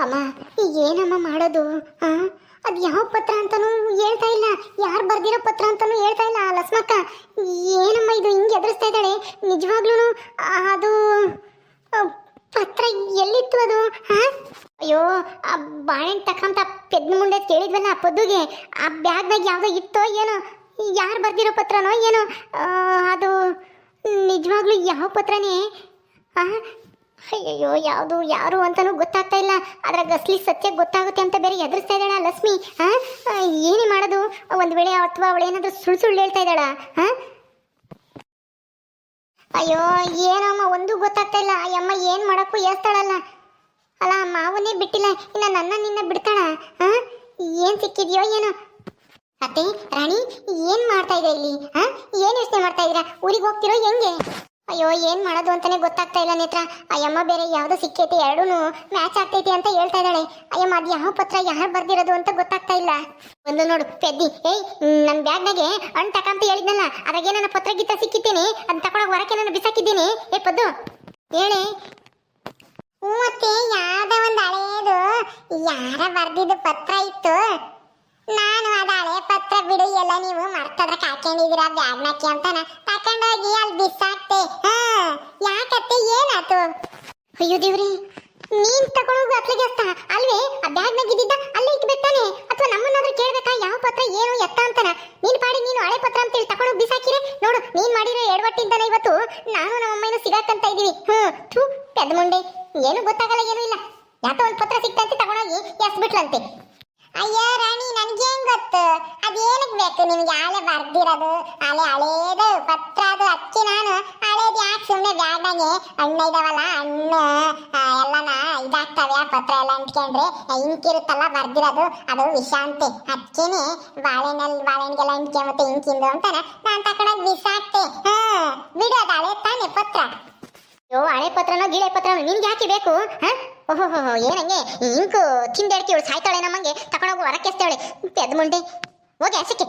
ಅಮ್ಮ ಏನಮ್ಮ ಮಾಡೋದು, ಆ? ಅದು ಯಾವ ಪತ್ರ ಅಂತಾನೂ ಹೇಳ್ತಾ ಇಲ್ಲ. ಯಾರು ಬರ್ದಿರೋ ಪತ್ರ ಅಂತಾನೂ ಹೇಳ್ತಾ ಇಲ್ಲ, ಆ ಲಸ್ಮಕ್ಕ. ಏನಮ್ಮ ಇದು ಹಿಂಗೆ ಎದುರಿಸ್ತಾ ಇದ್ದಾಳೆ? ನಿಜವಾಗ್ಲೂ ಅದು ಪತ್ರ ಎಲ್ಲಿತ್ತು ಅದು ಹಾ ಅಯ್ಯೋ, ಆ ಬಾಳೆಹಣ್ಣು ತಕ್ಕಂಥ ಪೆದ್ನ ಮುಂಡೆ ಕೇಳಿದ್ವಲ್ಲ ಆ ಪದ್ದುಗೆ. ಆ ಬ್ಯಾಗ್ನಾಗ ಯಾವುದೋ ಇತ್ತೋ ಏನೋ, ಯಾರು ಬರ್ದಿರೋ ಪತ್ರನೋ ಏನೋ ಅದು ನಿಜವಾಗ್ಲೂ ಯಾವ ಪತ್ರನೇ ಅಯ್ಯಯ್ಯೋ, ಯಾವುದು, ಯಾರು ಅಂತಲೂ ಗೊತ್ತಾಗ್ತಾ ಇಲ್ಲ. ಅದರ ಗಸ್ಲಿ ಸತ್ಯ ಗೊತ್ತಾಗುತ್ತೆ ಅಂತ ಬೇರೆ ಎದುರಿಸ್ತಾ ಇದ್ದಾಳ ಲಕ್ಷ್ಮಿ? ಹಾ ಏನೇ ಮಾಡೋದು? ಒಂದು ವೇಳೆ ಅಥವಾ ಅವಳು ಏನಾದರೂ ಸುಳ್ಳು ಸುಳ್ಳು ಹೇಳ್ತಾ ಇದ್ದಾಳ? ಹಾ ಅಯ್ಯೋ, ಏನಮ್ಮ, ಒಂದು ಗೊತ್ತಾಗ್ತಾ ಇಲ್ಲ. ಅಯ್ಯಮ್ಮ ಏನು ಮಾಡೋಕ್ಕೂ ಏಸ್ತಾಳಲ್ಲ ಅಲ್ಲ ಮಾವನ್ನೇ ಬಿಟ್ಟಿಲ್ಲ. ಇನ್ನು ನನ್ನ ನಿನ್ನ ಬಿಡ್ತಾಳ? ಹಾ ಏನು ಸಿಕ್ಕಿದ್ಯೋ ಏನೋ? ಅತ್ತೆ, ರಾಣಿ, ಏನ್ ಮಾಡ್ತಾ ಇದೆ ಇಲ್ಲಿ? ಹಾ ಏನ್ ಯೋಚನೆ ಮಾಡ್ತಾ ಇದ್ದೀರಾ? ಊರಿಗೆ ಹೋಗ್ತಿರೋ ಹೆಂಗೆ? ಅಯ್ಯೋ, ಏನ್ ಮಾಡೋದು ಅಂತಾನೆ ಗೊತ್ತಾಗ್ತಾ ಇಲ್ಲ ನೇತ್ರ. ಅಯ್ಯಮ್ಮ, ಬೇರೆ ಯಾವ್ದು ಸಿಕ್ಕೈತಿ ಎರಡೂ ಮ್ಯಾಚ್ ಆಗ್ತೈತಿ ಅಂತ ಹೇಳ್ತಾ ಇದ್ದಾಳೆ. ಅಯ್ಯಮ್ಮ, ಅದು ಯಾವ ಪತ್ರ, ಯಾರು ಬರ್ದಿರೋದು ಅಂತ ಗೊತ್ತಾಗ್ತಾ ಇಲ್ಲ. ಒಂದು ನೋಡು, ಪೆದ್ದಿ. ಏಯ್ ನನ್ನ ಬ್ಯಾಗ್ನಾಗೆ ಹಣ್ಣು ತಕಂತ ಹೇಳಿದ್ನಲ್ಲ. ಅದಾಗೆ ನನ್ನ ಪತ್ರ ಗೀತ ಸಿಕ್ಕಿದ್ದೀನಿ ಅದ್ ತಕೊಳಕ್ ಹೊರಕ್ಕೆ ನಾನು ಬಿಸಾಕಿದ್ದೀನಿ. ಏ, ಪದ್ದು. ಹೇಳಿ. ಮತ್ತೆ ಯಾವ್ದ ಒಂದು ಹಳೇದು. ಯಾರ ಬರ್ದಿದ್ದು ಪತ್ರ ಇತ್ತು? ನಾನು ಅದ ಹಳೆ ಪತ್ರ ಬಿಡಿ, ಎಲ್ಲ ನೀವು ಮರ್ತದ್ರಕ್ಕೆ ಹಾಕೊಂಡಿದ್ದೀರಾ ಬ್ಯಾಗ್ನಾಕಿ ಅಂತಾನ. ತಕೊಂಡೋಗಿ ಅಲ್ಲಿ ಬಿಸಾಕ್ತೆ. ಹಾ, ಯಾಕತ್ತೆ ಏನಾತು ಅಯ್ಯೋ ದೇವ್ರಿ, ನೀನ್ ತಗೊಂಡೋಗು ಅತ್ಲಿಗೆ ಅಸ್ತ. ಅಲ್ವೇ, ಆ ಬ್ಯಾಗ್ನಾಗ ಇದ್ದಿದ್ದ ಅಲ್ಲೇ ಇಟ್ಬೇಕಾನೆ ಅಥವಾ ನಮ್ಮನ್ನಾದ್ರೂ ಕೇಳ್ಬೇಕಾ? ಯಾವ ಪತ್ರ, ಏನು, ಎತ್ತ ಅಂತಾನ. ನೀನ್ ಪಾಡಿ, ನೀನು ಹಳೆ ಪತ್ರ ಅಂತೇಳಿ ತಗೊಂಡೋಗಿ ಬಿಸಾಕಿರೆ. ನೋಡು, ನೀನ್ ಮಾಡಿರೋ ಎಡವಟ್ಟಿದ್ದಾನೆ ಇವತ್ತು ನಾನು ನಮ್ಮ ಅಮ್ಮನ ಸಿಗಾಕಂತ ಇದೀವಿ ಹ್ಮ್ ಥೂ ಪೆದ್ ಮುಂಡೆ ಏನು ಗೊತ್ತಾಗಲ್ಲ, ಏನೂ ಇಲ್ಲ. ಯಾಕೋ ಒಂದು ಪತ್ರ ಸಿಕ್ತಂತೆ, ತಗೊಂಡೋಗಿ ಎಸ್ ಬಿಟ್ಲಂತೆ ಅಯ್ಯೋ ರಾಣಿ ನನ್ಗೇನ್ ಗೊತ್ತು? ಅದೇನಕ್ ಬೇಕು? ನಿಮ್ಗೆ ಆಳೆ ಬರ್ದಿರೋದು, ಆಲೆ ಹಳೇದು, ಪತ್ರ ಅದು, ಅಕ್ಕಿ ನಾನು. ಹಳೇದು ಯಾಕೆ ಸುಮ್ಮನೆ ಬ್ಯಾಗ್ನಾಗೆ ಹಣ್ಣು ಇದಾವಲ್ಲ, ಹಣ್ಣು. ಎಲ್ಲನ ಇದಾಗ್ತವೆ ಆ ಪತ್ರ ಎಲ್ಲ ಅಂಟ್ಕೊಂಡ್ರೆ. ಇಂಕಿರುತ್ತಲ್ಲ ಬರ್ದಿರೋದು. ಅದು ವಿಶಾಂತಿ. ಅಕ್ಕಿನೇ ಬಾಳೆನಲ್ಲಿ ಬಾಳೆಹಣ್ಣಿಗೆಲ್ಲ ಇಂಟ್ಕೊಂಬತ್ತೆ ಇಂಕಿಂದು ಅಂತಾನೆ. ನಾನು ತಕೊಂಡೋಗಿ ಬಿಸಾಕ್ತೆ. ಹಾ ಬಿಡು ಅದು ಹಳೆ ತಾನೆ ಪತ್ರ. ಯೋ ಹಳೆ ಪತ್ರನೋ ಗಿಳೆ ಪತ್ರನೋ ನಿನ್ಗೆ ಯಾಕೆ ಬೇಕು, ಹಾ? ಓಹೋ ಏನಂಗೆ? ಇಂಕು ತಿಂದೆಡ್ಕಿ ಸಾಯ್ತಾಳೆ ನಮ್ಮಂಗೆ ತಕೊಂಡೋಗಿ ಹೊರಕ್ಕೆಸ್ತಾಳೆ ಪೆದ್ ಮುಂಡೆ ಹೋಗಿ ಹಸಿಕೆ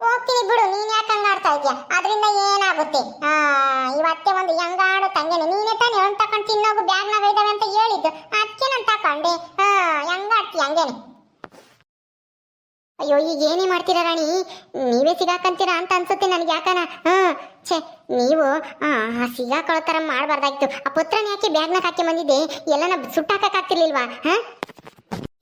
ಹೋಗ್ತೀನಿ ಬಿಡು, ನೀನ್ ಯಾಕೆ ಹಂಗಾಡ್ತಾ ಇದೀಯ ಅದರಿಂದ ಏನಾಗುತ್ತೆ? ಆ, ಇವತ್ತೆ ಒಂದು ಹೆಂಗಾಡು ತಂಗೇನೆ. ನೀನೇ ತಾನೇ ಒಂದು ತಕೊಂಡು ತಿನ್ನೋಗು, ಬ್ಯಾಗ್ನಾಗ ಇದಾವೆ ಅಂತ ಹೇಳಿದ್ದು. ಅದಕ್ಕೆ ನಾನು ತಕೊಂಡೆ. ಹಾ ಹೆಂಗಾಡ್ತಿ ಹಂಗೇನೆ. ಅಯ್ಯೋ, ಈಗ ಏನೇ ಮಾಡ್ತೀರಾ ರಾಣಿ? ನೀವೇ ಸಿಗಾಕಂತೀರಾ ಅಂತ ಅನ್ಸುತ್ತೆ ನನಗೆ ಯಾಕನ? ಹಾ, ಛೇ, ನೀವು ಸಿಗಾಕೊಳ್ಳೋ ಥರ ಮಾಡಬಾರ್ದಾಗಿತ್ತು. ಆ ಪುತ್ರನ ಯಾಕೆ ಬ್ಯಾಗ್ನಾಗ ಹಾಕಿ ಬಂದಿದ್ದೆ? ಎಲ್ಲನ ಸುಟ್ಟಾಕಕ್ಕಾಗ್ತಿರ್ಲಿಲ್ವಾ ಹಾ?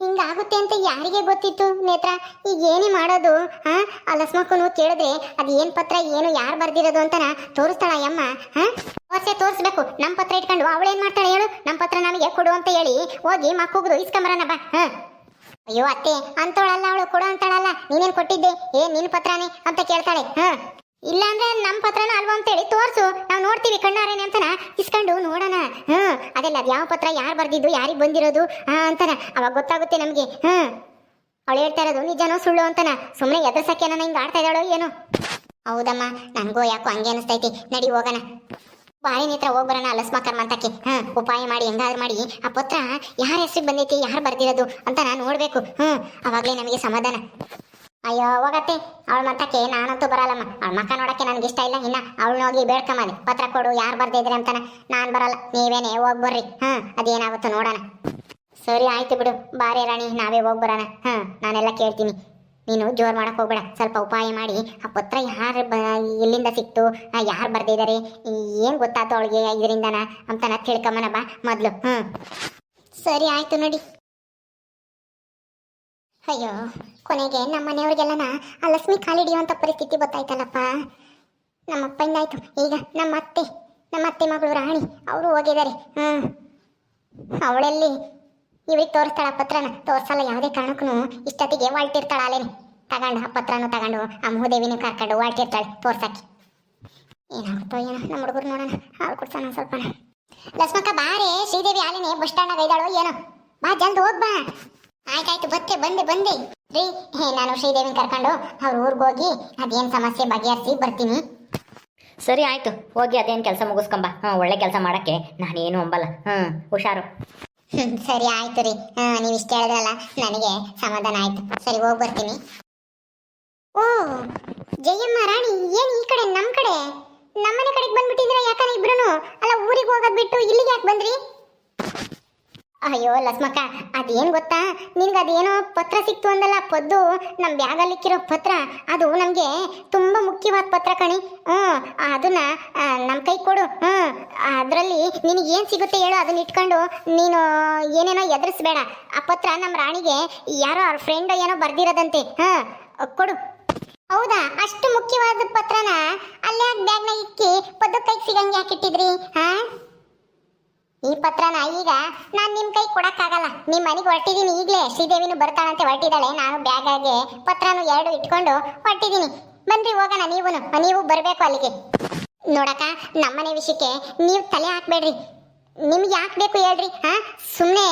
ಹಿಂಗಾಗುತ್ತೆ ಅಂತ ಯಾರಿಗೆ ಗೊತ್ತಿತ್ತು ನೇತ್ರ? ಈಗ ಏನೇ ಮಾಡೋದು? ಹಾ, ಆ ಲಸ್ಮಕ್ಕನು ಕೇಳಿದ್ರೆ ಅದು ಏನು ಪತ್ರ, ಏನು, ಯಾರು ಬರ್ದಿರೋದು ಅಂತನ ತೋರಿಸ್ತಾಳ ಯಮ್ಮ ಹಾ? ತೋರ್ಸೆ, ತೋರಿಸ್ಬೇಕು. ನಮ್ಮ ಪತ್ರ ಇಟ್ಕೊಂಡು, ಅವಳೇನು ಮಾಡ್ತಾಳೆ ಹೇಳು? ನಮ್ಮ ಪತ್ರ ನಮಗೆ ಕೊಡು ಅಂತ ಹೇಳಿ, ಹೋಗಿ ಮಕ್ಕಳು ಇಸ್ಕೊಂಬರೋಣ ಬಾ. ಹಾ? ಅಯ್ಯೋ ಅತ್ತೆ ಅಂತವಳಲ್ಲ ಅವಳು ಕೊಡು ಅಂತಾಳಲ್ಲ ನೀನೇನ್ ಕೊಟ್ಟಿದ್ದೆ? ಏ, ನಿನ್ ಪತ್ರನೇ ಅಂತ ಕೇಳ್ತಾಳೆ. ಹ. ಇಲ್ಲ ಅಂದ್ರೆ ನಮ್ ಪತ್ರನ ಅಲ್ವಾ ಅಂತೇಳಿ ತೋರ್ಸು. ನಾವು ನೋಡ್ತೀವಿ ಕಣ್ಣಾರೇನೆ ಅಂತನ. ಇಸ್ಕೊಂಡು ನೋಡಣ. ಹ್ಮ್ ಅದೆಲ್ಲ ಅದು ಯಾವ ಪತ್ರ, ಯಾರ್ ಬರ್ದಿದ್ದು, ಯಾರಿಗೆ ಬಂದಿರೋದು? ಹಾ, ಅಂತಾನ. ಅವಾಗ ಗೊತ್ತಾಗುತ್ತೆ ನಮ್ಗೆ. ಹ್ಮ್ ಅವಳು ಹೇಳ್ತಾ ಇರೋದು ನಿಜನೋ ಸುಳ್ಳು ಅಂತಾನ. ಸುಮ್ಮನೆ ಎದುರ್ಸಕ್ಕೆ ನನ್ನ ಹಿಂಗೆ ಆಡ್ತಾ ಇದ್ದಾಳೋ ಏನೋ. ಹೌದಮ್ಮ. ನನಗೂ ಯಾಕೋ ಹಂಗೆ ಅನಿಸ್ತೈತಿ. ನಡಿ ಹೋಗೋಣ. ಬಾಳಿನ ಹತ್ರ ಹೋಗಿ ಬರೋಣ ಅಲಸ್ಮ ಕರ್ಮಂತಕ್ಕೆ ಹ್ಮ್ ಉಪಾಯ ಮಾಡಿ, ಹೆಂಗಾದ್ರೂ ಮಾಡಿ. ಆ ಪತ್ರ ಯಾರ ಹೆಸರಿಗೆ ಬಂದೈತಿ, ಯಾರು ಬರ್ದಿರೋದು ಅಂತ ನಾನು ನೋಡ್ಬೇಕು. ಹ್ಮ್, ಅವಾಗಲೇ ನಮಗೆ ಸಮಾಧಾನ. ಅಯ್ಯೋ, ಹೋಗತ್ತೆ. ಅವಳ ಮತ್ತಕ್ಕೆ ನಾನಂತೂ ಬರಲ್ಲಮ್ಮ. ಅವಳ ಮಕ್ಕ ನೋಡಕ್ಕೆ ನನಗೆ ಇಷ್ಟ ಇಲ್ಲ. ಇನ್ನ ಅವಳನ್ನ ಹೋಗಿ ಬೇಡ್ಕೊಂಬಲ್ಲಿ ಪತ್ರ ಕೊಡು, ಯಾರು ಬರ್ದಿದ್ರೆ ಅಂತಾನ. ನಾನು ಬರಲ್ಲ. ನೀವೇನೇ, ಹೋಗಿ ಬರ್ರಿ. ಹ್ಮ್, ಅದೇನಾಗುತ್ತೋ ನೋಡೋಣ. ಸರಿ, ಆಯ್ತು ಬಿಡು. ಬಾರಿ ರಾಣಿ, ನಾವೇ ಹೋಗಿ ಬರೋಣ. ಹ್ಮ್, ನಾನೆಲ್ಲ ಕೇಳ್ತೀನಿ. ನೀನು ಜೋರ್ ಮಾಡಕ್ ಹೋಗ್ಬೇಡ. ಸ್ವಲ್ಪ ಉಪಾಯ ಮಾಡಿ. ಆ ಪತ್ರ ಯಾರು ಬ ಎಲ್ಲಿಂದ ಸಿಕ್ತು? ಯಾರು ಬರ್ದಿದ್ದಾರೆ ಏನು ಗೊತ್ತಾಯ್ತು ಅವಳಿಗೆ ಇದರಿಂದನ ಅಂತನ ತಿಳ್ಕೊಂಬನ ಬಾ ಮೊದಲು. ಹ್ಞೂ ಸರಿ, ಆಯ್ತು ನೋಡಿ. ಅಯ್ಯೋ, ಕೊನೆಗೆ ನಮ್ಮ ಮನೆಯವ್ರಿಗೆಲ್ಲನ ಆ ಲಕ್ಷ್ಮಿ ಕಾಲಿಡಿಯುವಂಥ ಪರಿಸ್ಥಿತಿ ಗೊತ್ತಾಯ್ತಲ್ಲಪ್ಪ? ನಮ್ಮ ಅಪ್ಪಂದಾಯ್ತು ಈಗ ನಮ್ಮ ಅತ್ತೆ ನಮ್ಮ ಅತ್ತೆ ಮಗಳು ರಾಣಿ, ಅವರು ಹೋಗಿದ್ದಾರೆ. ಹ್ಞೂ ಅವಳೆಲ್ಲಿ ಇವ್ರಿಗೆ ತೋರಿಸ್ತಾಳ ಪತ್ರನ. ತೋರ್ಸಲ್ಲ, ಯಾವುದೇ ಕಾರಣಕ್ಕೂ ಇಷ್ಟೊತ್ತಿಗೆ ಹೊಲ್ಟಿರ್ತಾಳ ಅಲ್ಲೇನೆ ತಗೊಂಡು, ಆ ಪತ್ರನೂ ತಗೊಂಡು, ಆ ಮಹದೇವಿನೂ ಕರ್ಕೊಂಡು ಹೊಲ್ಟಿರ್ತಾಳೆ ತೋರ್ಸಕ್ಕೆ. ಏನಾಗುತ್ತೋ ಏನೋ, ನಮ್ಮ ಹುಡುಗರು ನೋಡೋಣ. ಹಾಲು ಕುಡ್ಸೋಣ ಸ್ವಲ್ಪ ಲಕ್ಷ್ಮಕ್ಕ ಬಾರೆ ಶ್ರೀದೇವಿ ಆಲಿನೇ ಬಸ್ ಸ್ಟ್ಯಾಂಡಾಗ ಇದ್ದಾಳೋ ಏನೋ. ಬಾ, ಜಲ್ದಿ ಹೋಗ್ ಬಾ. ಆಯ್ತಾಯ್ತು, ಬತ್ತೆ, ಬಂದೆ ಬಂದೆ. ರೀ, ಹೇ, ನಾನು ಶ್ರೀದೇವಿನ ಕರ್ಕೊಂಡು ಅವ್ರ ಊರಿಗೆ ಹೋಗಿ ಅದೇನು ಸಮಸ್ಯೆ ಬಗೆಹರಿಸಿ ಬರ್ತೀನಿ. ಸರಿ, ಆಯ್ತು. ಹೋಗಿ ಅದೇನು ಕೆಲಸ ಮುಗಿಸ್ಕೊಂಬ. ಹಾಂ ಒಳ್ಳೆ ಕೆಲಸ ಮಾಡಕ್ಕೆ. ನಾನೇನು ಅಂಬಲ್ಲ. ಹ್ಞೂ ಹುಷಾರು. ಸರಿ ಆಯ್ತು ರೀ. ನೀವು ಇಷ್ಟ ಹೇಳಿದ್ರಲ್ಲ, ನನಗೆ ಸಮಾಧಾನ ಆಯ್ತು. ಸರಿ, ಹೋಗಿ ಬರ್ತೀನಿ. ಓ, ಜಯಮ್ಮ, ರಾಣಿ, ಏನು ಈ ಕಡೆ ನಮ್ಮ ಕಡೆ? ನಮ್ಮನೆ ಕಡೆಗೆ ಬಂದ್ಬಿಟ್ಟಿದ್ರೆ ಯಾಕಂದ್ರೆ ಇಬ್ರು ಅಲ್ಲ, ಊರಿಗೆ ಹೋಗೋದ್ ಬಿಟ್ಟು ಇಲ್ಲಿಗೆ ಯಾಕೆ ಬಂದ್ರಿ? ಅಯ್ಯೋ ಲಸ್ಮಕ್ಕ, ಅದೇನು ಗೊತ್ತಾ? ನಿನ್ಗೆ ಅದೇನೋ ಪತ್ರ ಸಿಕ್ತು ಅಂದಲ್ಲ, ಪದ್ದು. ನಮ್ಮ ಬ್ಯಾಗಲ್ಲಿಕ್ಕಿರೋ ಪತ್ರ, ಅದು ನಮಗೆ ತುಂಬ ಮುಖ್ಯವಾದ ಪತ್ರ ಕಣಿ. ಹ್ಞೂ ಅದನ್ನ ನಮ್ಮ ಕೈ ಕೊಡು. ಹ್ಞೂ ಅದರಲ್ಲಿ ನಿನಗೇನು ಸಿಗುತ್ತೆ ಹೇಳು, ಅದನ್ನ ಇಟ್ಕೊಂಡು ನೀನು ಏನೇನೋ ಎದುರಿಸ್ಬೇಡ. ಆ ಪತ್ರ ನಮ್ಮ ರಾಣಿಗೆ ಯಾರೋ ಅವ್ರ ಫ್ರೆಂಡ್ ಏನೋ ಬರ್ದಿರೋದಂತೆ. ಹಾಂ ಕೊಡು. ಹೌದಾ? ಅಷ್ಟು ಮುಖ್ಯವಾದ ಪತ್ರನ ಅಲ್ಲೇ ಬ್ಯಾಗ್ನ ಇಕ್ಕಿ ಪದ್ದು ಕೈಗೆ ಸಿಗಂಗೆ ಹಾಕಿಟ್ಟಿದ್ರಿ ಹಾ? ಈ ಪತ್ರನ ಈಗ ನಾನ್ ನಿಮ್ ಕೈ ಕೊಡಕ್ಕಾಗಲ್ಲ. ನಿಮ್ ಮನೆಗೆ ಹೊರಟಿದ್ದೀನಿ ಈಗಲೇ. ಶ್ರೀದೇವಿನೂ ಬರ್ತಾಳಂತೆ ಹೊರಟಿದ್ದಾಳೆ ನಾನು ಬ್ಯಾಗ್ ಆಗಿ ಪತ್ರನು ಎರಡು ಇಟ್ಕೊಂಡು ಹೊರಟಿದೀನಿ. ಬನ್ರಿ ಹೋಗೋಣ ನೀವು ನೀವು ಬರಬೇಕು ಅಲ್ಲಿಗೆ. ನೋಡಕ ನಮ್ಮನೆ ವಿಷಯಕ್ಕೆ ನೀವು ತಲೆ ಹಾಕ್ಬೇಡ್ರಿ. ನಿಮ್ಗೆ ಯಾಕೆ ಬೇಕು ಹೇಳ್ರಿ, ಹಾ? ಸುಮ್ಮನೆ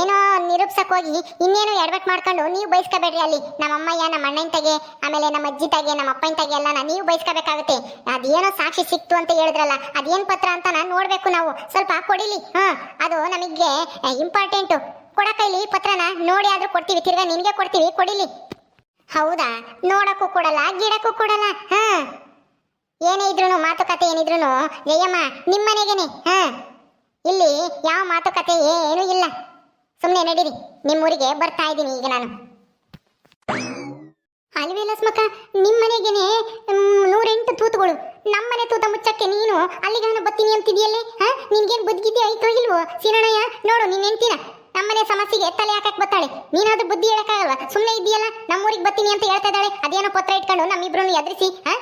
ಏನೋ ನಿರೂಪ್ಸಕ್ ಹೋಗಿ ಇನ್ನೇನೋ ಎಡವಟ್ ಮಾಡ್ಕೊಂಡು ನೀವು ಬಯಸ್ಕೋಬೇಡ್ರಿ ಅಲ್ಲಿ. ನಮ್ಮ ಅಮ್ಮಯ್ಯ, ನಮ್ಮ ಅಣ್ಣನ ತಗೆ, ಆಮೇಲೆ ನಮ್ಮ ಅಜ್ಜಿ ತಗೆ, ನಮ್ಮ ಅಪ್ಪನ ತಗೆ ಎಲ್ಲ ನೀವು ಬಯಸ್ಕೋಬೇಕಾಗುತ್ತೆ ಅದೇನೋ ಸಾಕ್ಷಿ ಸಿಕ್ತು ಅಂತ ಹೇಳಿದ್ರಲ್ಲ, ಅದೇನ್ ಪತ್ರ ಅಂತ ನಾನು ನೋಡಬೇಕು ನಾವು. ಸ್ವಲ್ಪ ಕೊಡಿಲಿ, ಹಾ? ಅದು ನಮಗೆ ಇಂಪಾರ್ಟೆಂಟು ಕೊಡಕೈಲಿ ಪತ್ರನ, ನೋಡಿ ಆದ್ರೂ ಕೊಡ್ತೀವಿ, ತಿರ್ಗಾ ನಿನಗೆ ಕೊಡ್ತೀವಿ, ಕೊಡಿಲಿ. ಹೌದಾ? ನೋಡಕ್ಕೂ ಕೊಡಲ್ಲ, ಗಿಡಕ್ಕೂ ಕೊಡಲ್ಲ, ಹಾ? ಏನೇ ಇದ್ರು ಮಾತುಕತೆ ಏನಿದ್ರು ಜಯಮ್ಮ ನಿಮ್ಮನೆಗೇನೆ, ಹಾ? ಇಲ್ಲಿ ಯಾವ ಮಾತುಕತೆ ಏನೂ ಇಲ್ಲ. ಸುಮ್ಮನೆ ನಡೀರಿ, ನಿಮ್ಮೂರಿಗೆ ಬರ್ತಾ ಇದ್ದೀನಿ ಈಗ ನಾನು. ಅಲ್ವೇ ಲಸ್ಮಕ್ಕ, ನಿಮ್ಮನೆಗೇನೆ ನೂರೆಂಟು ತೂತುಗಳು. ನಮ್ಮನೆ ತೂತ ಮುಚ್ಚಕ್ಕೆ ನೀನು ಅಲ್ಲಿಗೆ ನಾನು ಬತ್ತೀನಿ ಅಂತಿದೆಯಲ್ಲೇ ಹಾ? ನಿನ್ಗೇನು ಬುದ್ಧಿಗಿದ್ದೆ ಐತೋ ಇಲ್ವೋ? ಸಿರಣಯ್ಯ ನೋಡು, ನೀನ್ ಎಂತಿನ ನಮ್ಮನೆ ಸಮಸ್ಯೆಗೆ ತಲೆ ಹಾಕಕ್ ಬರ್ತಾಳೆ. ನೀನಾದ್ರೂ ಬುದ್ಧಿ ಹೇಳಕ್ಕಾಗಲ್ವಾ? ಸುಮ್ಮನೆ ಇದೆಯಲ್ಲ, ನಮ್ಮೂರಿಗೆ ಬತ್ತೀನಿ ಅಂತ ಹೇಳ್ತಾ ಇದ್ದಾಳೆ. ಅದೇನೋ ಪತ್ರ ಇಟ್ಕೊಂಡು ನಮ್ಮಿಬ್ರು ಎದುರಿಸಿ, ಹಾ?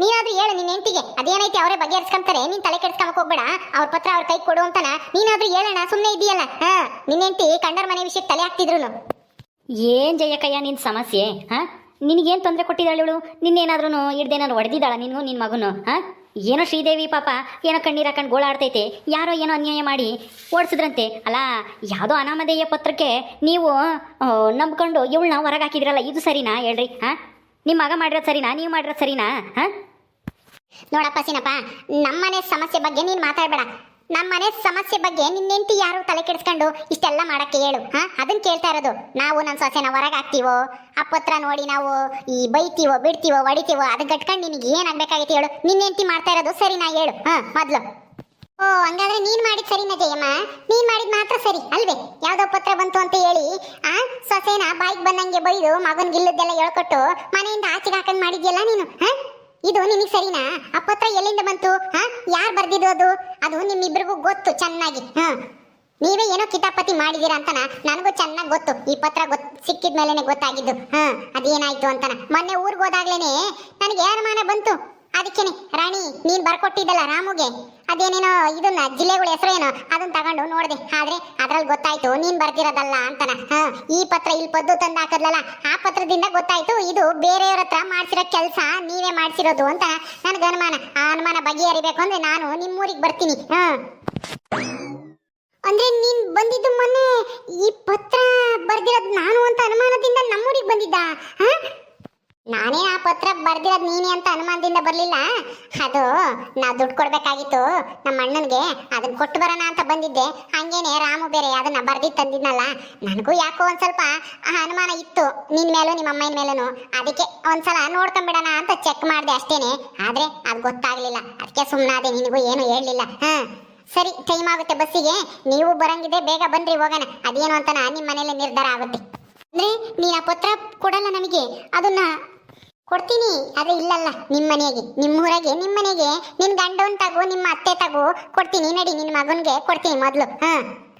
ನೀನಾದ್ರೂ ಹೇಳು ನಿನ್ನ ಹೆಂಡತಿಗೆ. ಅದೇನೈತಿ ಅವರೇ ಬಗೆಹರಿಸ್ಕೊಂತಾರೆ? ನೀನ್ ತಲೆ ಕೆಡ್ಸ್ಕೊಂಬಕ್ ಹೋಗ್ಬೇಡ. ಅವ್ರ ಪತ್ರ ಅವ್ರ ಕೈ ಕೊಡು ಅಂತಾನ. ನೀನಾದ್ರೂ ಹೇಳೋಣ ಸುಮ್ಮನೆ ಇದೆಯಲ್ಲ ಹಾ, ನಿನ್ನ ಹೆಂಡತಿ ಕಂಡರ್ ಮನೆ ವಿಷಯಕ್ಕೆ ತಲೆ ಹಾಕ್ತಿದ್ರು ಏನ್ ಜಯಕಯ್ಯ ನಿನ್ ಸಮಸ್ಯೆ? ಹಾ? ನಿನಗೇನು ತೊಂದರೆ ಕೊಟ್ಟಿದ್ದಾಳೆ ಇವಳು? ನಿನ್ನೇನಾದ್ರೂ ಹಿಡ್ದೇನಾದ್ರು ಹೊಡೆದಿದ್ದಾಳ ನೀನು ನಿನ್ನ ಮಗನು? ಹಾ? ಏನೋ ಶ್ರೀದೇವಿ ಪಾಪ ಏನೋ ಕಣ್ಣೀರ ಹಾಕೊಂಡು ಗೋಳಾಡ್ತೈತೆ. ಯಾರೋ ಏನೋ ಅನ್ಯಾಯ ಮಾಡಿ ಓಡಿಸಿದ್ರಂತೆ. ಅಲ್ಲ ಯಾವುದೋ ಅನಾಮಧೇಯ ಪತ್ರಕ್ಕೆ ನೀವು ನಂಬ್ಕೊಂಡು ಇವಳನ್ನ ಹೊರಗೆ ಹಾಕಿದ್ರಲ್ಲ, ಇದು ಸರಿನಾ ಹೇಳ್ರಿ? ಹಾ? ನಿಮ್ಮ ಮಗ ಮಾಡಿರೋದು ಸರಿನಾ? ನೀವು ಮಾಡಿರೋದು ಸರಿನಾ? ಹಾ? ನೋಡಪ್ಪ ಸಿನಪ್ಪ, ನಮ್ಮನೆ ಸಮಸ್ಯೆ ಬಗ್ಗೆ ನೀನ್ ಮಾತಾಡ್ಬೇಡ. ನಮ್ಮನೆ ಸಮಸ್ಯೆ ಬಗ್ಗೆ ನಿನ್ನೆಂಟಿ ಯಾರು ತಲೆ ಕೆಡಿಸ್ಕೊಂಡು ಇಷ್ಟೆಲ್ಲ ಮಾಡಕ್ಕೆ ಹೇಳು, ಹಾ? ಅದನ್ನ ಕೇಳ್ತಾ ಇರೋದು. ನಾವು ನನ್ನ ಸೊಸೆನ ಹೊರಗೆ ಹಾಕ್ತೀವೋ ಆ ಪತ್ರ ನೋಡಿ ನಾವು ಈ ಬೈತೀವೋ, ಬಿಡ್ತೀವೋ, ಹೊಡಿತೀವೋ ಅದನ್ನ ಕಟ್ಕೊಂಡು ನಿನಗೆ ಏನಾಗಬೇಕಾಗಿತ್ತು ಹೇಳು. ನಿನ್ನೆಂಟಿ ಮಾಡ್ತಾ ಇರೋದು ಸರಿನಾ ಹೇಳು, ಹಾ, ಮೊದ್ಲು. ಓ, ಹಂಗಾದ್ರೆ ನೀನ್ ಮಾಡಿದ್ ಸರಿನಾ ಜಯಮ್ಮ? ನೀನ್ ಮಾಡಿದ್ ಮಾತ್ರ ಸರಿ, ಅಲ್ವೇ? ಯಾವ್ದೋ ಪತ್ರ ಬಂತು ಅಂತ ಹೇಳಿ, ಆ, ಸೊಸೆನ ಬಾಯಿಗೆ ಬಂದಂಗೆ ಬೈದು ಮಗನ್ ಗಿಲ್ಲದ್ದೆಲ್ಲ ಹೇಳ್ಕೊಟ್ಟು ಮನೆಯಿಂದ ಆಚೆಗೆ ಹಾಕೊಂಡ್ ಮಾಡಿದ್ಯಲ್ಲ ನೀನು, ಹಾ? ಇದು ನಿಮಗೆ ಸರಿನಾ? ಆ ಪತ್ರ ಎಲ್ಲಿಂದ ಬಂತು? ಹಾ? ಯಾರು ಬರ್ದಿದ್ದು ಅದು? ಅದು ನಿಮ್ಮಿಬ್ಬರಿಗೂ ಗೊತ್ತು, ಚೆನ್ನಾಗಿ. ಹಾ. ನೀವೇ ಏನೋ ಕಿತಾಪತಿ ಮಾಡಿದೀರ ಅಂತನ? ನನಗೂ ಚೆನ್ನಾಗಿ ಗೊತ್ತು. ಈ ಪತ್ರ ಗೊತ್ ಸಿಕ್ಕಿದ ಗೊತ್ತಾಗಿದ್ದು. ಹಾ, ಅದೇನಾಯ್ತು ಅಂತನ? ಮೊನ್ನೆ ಊರಿಗೆ ಹೋದಾಗ್ಲೇನೆ ನನಗೆ ಅನುಮಾನ ಬಂತು. ಅದಕ್ಕೇನೆ, ರಾಣಿ, ನೀನ್ ಬರ್ಕೊಟ್ಟಿದ್ದಲ್ಲ ರಾಮುಗೆ? ಅದೇನೇನೋ ಇದನ್ನ, ಜಿಲ್ಲೆಗಳ ಹೆಸರು ಏನೋ, ಅದನ್ನ ತಗೊಂಡು ನೋಡಿದೆ. ಆದ್ರೆ ಅದ್ರಲ್ಲಿ ಗೊತ್ತಾಯ್ತು, ನೀನ್ ಬರ್ದಿರೋದಲ್ಲ ಅಂತನ. ಹ, ಈ ಪತ್ರ ಇಲ್ಲಿ ಪದ್ದು ತಂದು ಹಾಕದ್ಲಲ್ಲ ಆ ಪತ್ರದಿಂದ ಗೊತ್ತಾಯ್ತು, ಇದು ಬೇರೆಯವ್ರ ಹತ್ರ ಮಾಡ್ಸಿರೋ ಕೆಲಸ, ನೀವೇ ಮಾಡ್ಸಿರೋದು ಅಂತ ನನ್ಗ ಅನುಮಾನ. ಆ ಅನುಮಾನ ಬಗೆಹರಿಬೇಕು ಅಂದ್ರೆ ನಾನು ನಿಮ್ಮೂರಿಗೆ ಬರ್ತೀನಿ. ಹ. ಅಂದ್ರೆ ನೀನ್ ಬಂದಿದ್ದು ಮೊನ್ನೆ ಈ ಪತ್ರ ಬರ್ದಿರೋದು ನಾನು ಅಂತ ಅನುಮಾನದಿಂದ ನಮ್ಮೂರಿಗೆ ಬಂದಿದ್ದ? ಹಾ? ನಾನೇ ಆ ಪತ್ರ ಬರ್ದಿರೋದು ನೀನೇ ಅಂತ ಅನುಮಾನದಿಂದ ಬರಲಿಲ್ಲ? ಅದು ನಾ ದುಡ್ಡು ಕೊಡ್ಬೇಕಾಗಿತ್ತು. ನಮ್ಮ ಅಣ್ಣನಿಗೆ ಅದನ್ನ ಕೊಟ್ಟು ಬರೋಣ ಅಂತ ಬಂದಿದ್ದೆ. ಹಂಗೇನೆ ರಾಮು ಬೇರೆ ಅದನ್ನ ಬರ್ದಿ ತಂದಿದ್ನಲ್ಲ, ನನಗೂ ಯಾಕೋ ಒಂದ್ ಸ್ವಲ್ಪ ಆ ಅನುಮಾನ ಇತ್ತು. ನಿನ್ ಮೇಲೂ, ನಿಮ್ಮ ಅಮ್ಮನ ಮೇಲೂ ಅದಕ್ಕೆ ಒಂದ್ಸಲ ನೋಡ್ಕೊಂಬಿಡೋಣ ಅಂತ ಚೆಕ್ ಮಾಡಿದೆ ಅಷ್ಟೇನೆ. ಆದ್ರೆ ಅದು ಗೊತ್ತಾಗ್ಲಿಲ್ಲ. ಅದಕ್ಕೆ ಸುಮ್ಮನಾದೆ ನಿನಗೂ ಏನು ಹೇಳಲಿಲ್ಲ. ಹಾ. ಸರಿ ಟೈಮ್ ಆಗುತ್ತೆ ಬಸ್ಸಿಗೆ. ನೀವು ಬರಂಗಿದೆ ಬೇಗ ಬನ್ರಿ, ಹೋಗೋಣ. ಅದೇನು ಅಂತ ನಿಮ್ಮ ಮನೇಲಿ ನಿರ್ಧಾರ ಆಗುತ್ತೆ. ಅಂದ್ರೆ ನೀನ್ ಆ ಪತ್ರ ಕೊಡಲ್ಲ ನನಗೆ. ಅದನ್ನ ಕೊಡ್ತೀನಿ, ಆದ್ರೆ ಇಲ್ಲಲ್ಲ. ನಿಮ್ಮ ಮನೆಗೆ ನಿಮ್ಮೂರಾಗೆ ನಿಮ್ಮ ಮನೆಗೆ. ನಿನ್ ಗಂಡವನ್ ತಗೋ, ನಿಮ್ಮ ಅತ್ತೆ ತಗೋ. ಕೊಡ್ತೀನಿ, ನಡಿ, ನಿನ್ ಮಗನ್ಗೆ ಕೊಡ್ತೀನಿ ಮೊದ್ಲು. ಹ,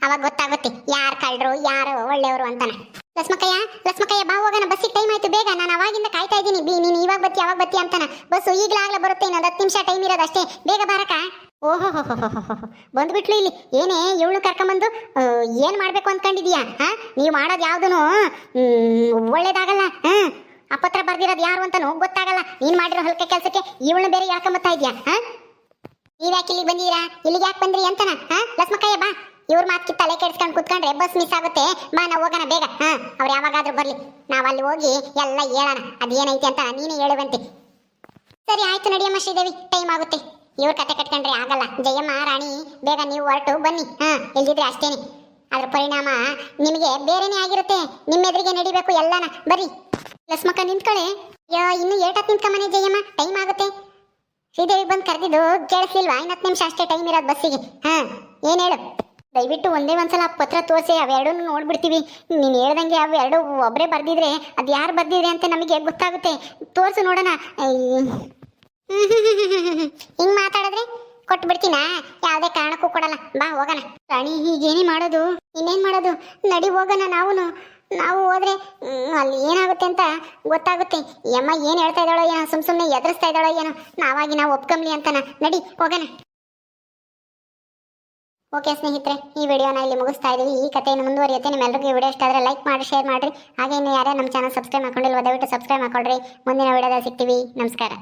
ಅವಾಗ ಗೊತ್ತಾಗುತ್ತೆ ಯಾರ್ ಕಳ್ರು, ಯಾರು ಒಳ್ಳೆಯವರು ಅಂತಾನೆ. ಲಕ್ಷ್ಮಕ್ಕಯ್ಯ ಲಕ್ಷ್ಮಕ್ಕಯ್ಯ ಬಾ ಹೋಗೋಣ, ಬಸ್ಸಿಗೆ ಟೈಮ್ ಆಯ್ತು ಬೇಗ. ನಾನು ಅವಾಗಿಂದ ಕಾಯ್ತಾ ಇದ್ದೀನಿ. ಬಿ, ನೀನು ಇವಾಗ ಬತ್ತಿ ಅವಾಗ ಬತ್ತಿ ಅಂತಾನ. ಬಸ್ಸು ಈಗಲಾಗ್ಲೇ ಬರುತ್ತೆ, ಇನ್ನೊಂದು ಹತ್ತು ನಿಮಿಷ ಟೈಮ್ ಇರೋದು ಅಷ್ಟೇ. ಬೇಗ ಬಾರಕ ಓಹೋ ಬಂದ್ಬಿಟ್ಲು ಇಲ್ಲಿ. ಏನೇ, ಇವಳು ಕರ್ಕೊಂಬಂದು ಏನು ಮಾಡ್ಬೇಕು ಹಾಂ ಹಾ, ನೀವು ಮಾಡೋದು ಯಾವ್ದು ಒಳ್ಳೇದಾಗಲ್ಲ. ಹಾ ಆ ಪತ್ರ ಬರ್ದಿರೋದು ಯಾರು ಅಂತನೂ ಗೊತ್ತಾಗಲ್ಲ. ನೀನ್ ಮಾಡಿರೋ ಹಲ್ಕೆ ಕೆಲಸಕ್ಕೆ ಇವಳನ್ನ ಬೇರೆ ಯಾಕೊಂಬತ್ತಾ ಇದ್ಯಾ, ಹಾ? ನೀವ್ಯಾಕೆ ಇಲ್ಲಿಗೆ ಬಂದಿರಾ ಇಲ್ಲಿಗೆ ಯಾಕೆ ಬಂದ್ರಿ ಅಂತನ, ಹಾ? ಲಕ್ಷ್ಮಕ್ಕಯ್ಯ ಬಾ. ಇವ್ರ ಮಾತ್ಕಿ ತಲೆ ಕೆಡ್ಸ್ಕೊಂಡು ಕುತ್ಕೊಂಡ್ರೆ ಬಸ್ ಮಿಸ್ ಆಗುತ್ತೆ. ಬಾ, ನಾವು ಹೋಗೋಣ ಬೇಗ, ಹಾ? ಅವ್ರು ಯಾವಾಗಾದ್ರೂ ಬರ್ಲಿ. ನಾವು ಅಲ್ಲಿ ಹೋಗಿ ಎಲ್ಲ ಹೇಳೋಣ. ಅದೇನೈತೆ ಅಂತ ನೀನೇ ಹೇಳುವಂತೆ. ಸರಿ, ಆಯ್ತು ನಡಿಯಮ್ಮ ಶ್ರೀದೇವಿ. ಟೈಮ್ ಆಗುತ್ತೆ. ಇವ್ರ ಕತೆ ಕಟ್ಕೊಂಡ್ರೆ ಆಗಲ್ಲ. ಜಯಮ್ಮ, ರಾಣಿ, ಬೇಗ ನೀವು ಹೊರಟು ಬನ್ನಿ, ಹಾ? ಎಲ್ಲಿದ್ರೆ ಅಷ್ಟೇನೆ. ಅದ್ರ ಪರಿಣಾಮ ನಿಮಗೆ ಬೇರೆನೇ ಆಗಿರುತ್ತೆ. ನಿಮ್ಮ ಎದುರಿಗೆ ನಡಿಬೇಕು ಎಲ್ಲನ. ಬರ್ರಿ. ಲಕ್ಷ್ಮಕ್ಕ ನಿಂತ್ಕೊಳ್ಳೆ ಅಯ್ಯೋ, ಇನ್ನು ಏಟತ್ ನಿಂತ್ಕೊಂಬನೆ ಜಯಮ್ಮ. ಟೈಮ್ ಆಗುತ್ತೆ. ಶ್ರೀದೇವಿ ಬಂದು ಕರೆದಿದ್ದು ಕೇಳಿಸ್ಲಿಲ್ವಾ? ಇನ್ನು ಹತ್ತು ನಿಮಿಷ ಅಷ್ಟೇ ಟೈಮ್ ಇರೋದು ಬಸ್ಸಿಗೆ. ಹಾ, ಏನ್ ಹೇಳು? ದಯವಿಟ್ಟು ಒಂದೇ ಒಂದ್ಸಲ ಆ ಪತ್ರ ತೋರಿಸಿ ಅವೆರಡೂ ನೋಡ್ಬಿಡ್ತೀವಿ. ನೀನು ಹೇಳ್ದಂಗೆ ಅವೆರಡು ಒಬ್ಬರೇ ಬರ್ದಿದ್ರೆ, ಅದು ಯಾರು ಬರ್ದಿದ್ರೆ ಅಂತ ನಮಗೆ ಗೊತ್ತಾಗುತ್ತೆ. ತೋರಿಸು ನೋಡೋಣ. ಹಿಂಗೆ ಮಾತಾಡಿದ್ರೆ ಕೊಟ್ಟು ಬಿಡ್ತೀನಾ ಯಾವುದೇ ಕಾರಣಕ್ಕೂ ಕೊಡಲ್ಲ. ಬಾ, ಹೋಗೋಣ. ಪ್ರಾಣಿ ಹೀಗೇನೇ ಮಾಡೋದು, ಇನ್ನೇನು ಮಾಡೋದು? ನಡಿ, ಹೋಗೋಣ ನಾವು ನಾವು ಹೋದ್ರೆ ಅಲ್ಲಿ ಏನಾಗುತ್ತೆ ಅಂತ ಗೊತ್ತಾಗುತ್ತೆ. ಯಮ್ಮ ಏನು ಹೇಳ್ತಾ ಇದ್ದಾಳೋ ಏನೋ, ಸುಮ್ ಸುಮ್ಮನೆ ಎದುರಿಸ್ತಾ ಇದ್ದಾಳೋ ಏನೋ, ನಾವಾಗಿ ನಾವು ಒಪ್ಕೊಂಬ್ಲಿ ಅಂತನ. ನಡಿ, ಹೋಗೋಣ. ಓಕೆ ಸ್ನೇಹಿತರೆ, ಈ ವಿಡಿಯೋನ ಇಲ್ಲಿ ಮುಗಿಸ್ತಾ ಇದೀವಿ ಈ ಕಥೆಯನ್ನು ಮುಂದುವರಿಯುತ್ತೆ. ನಿಮ್ಮೆಲ್ಲರಿಗೂ ಈ ವಿಡಿಯೋ ಇಷ್ಟ ಆದರೆ ಲೈಕ್ ಮಾಡಿ, ಶೇರ್ ಮಾಡಿರಿ. ಹಾಗೆ ಇನ್ನು ಯಾರೇ ನಮ್ಮ ಚಾನಲ್ ಸಬ್ಸ್ಕ್ರೈಬ್ ಮಾಡ್ಕೊಂಡಿಲ್ಲ ದಯವಿಟ್ಟು ಸಬ್ಸ್ಕ್ರೈಬ್ ಮಾಡ್ಕೊಳ್ರಿ. ಮುಂದಿನ ವಿಡಿಯೋದಲ್ಲಿ ಸಿಗ್ತೀವಿ. ನಮಸ್ಕಾರ.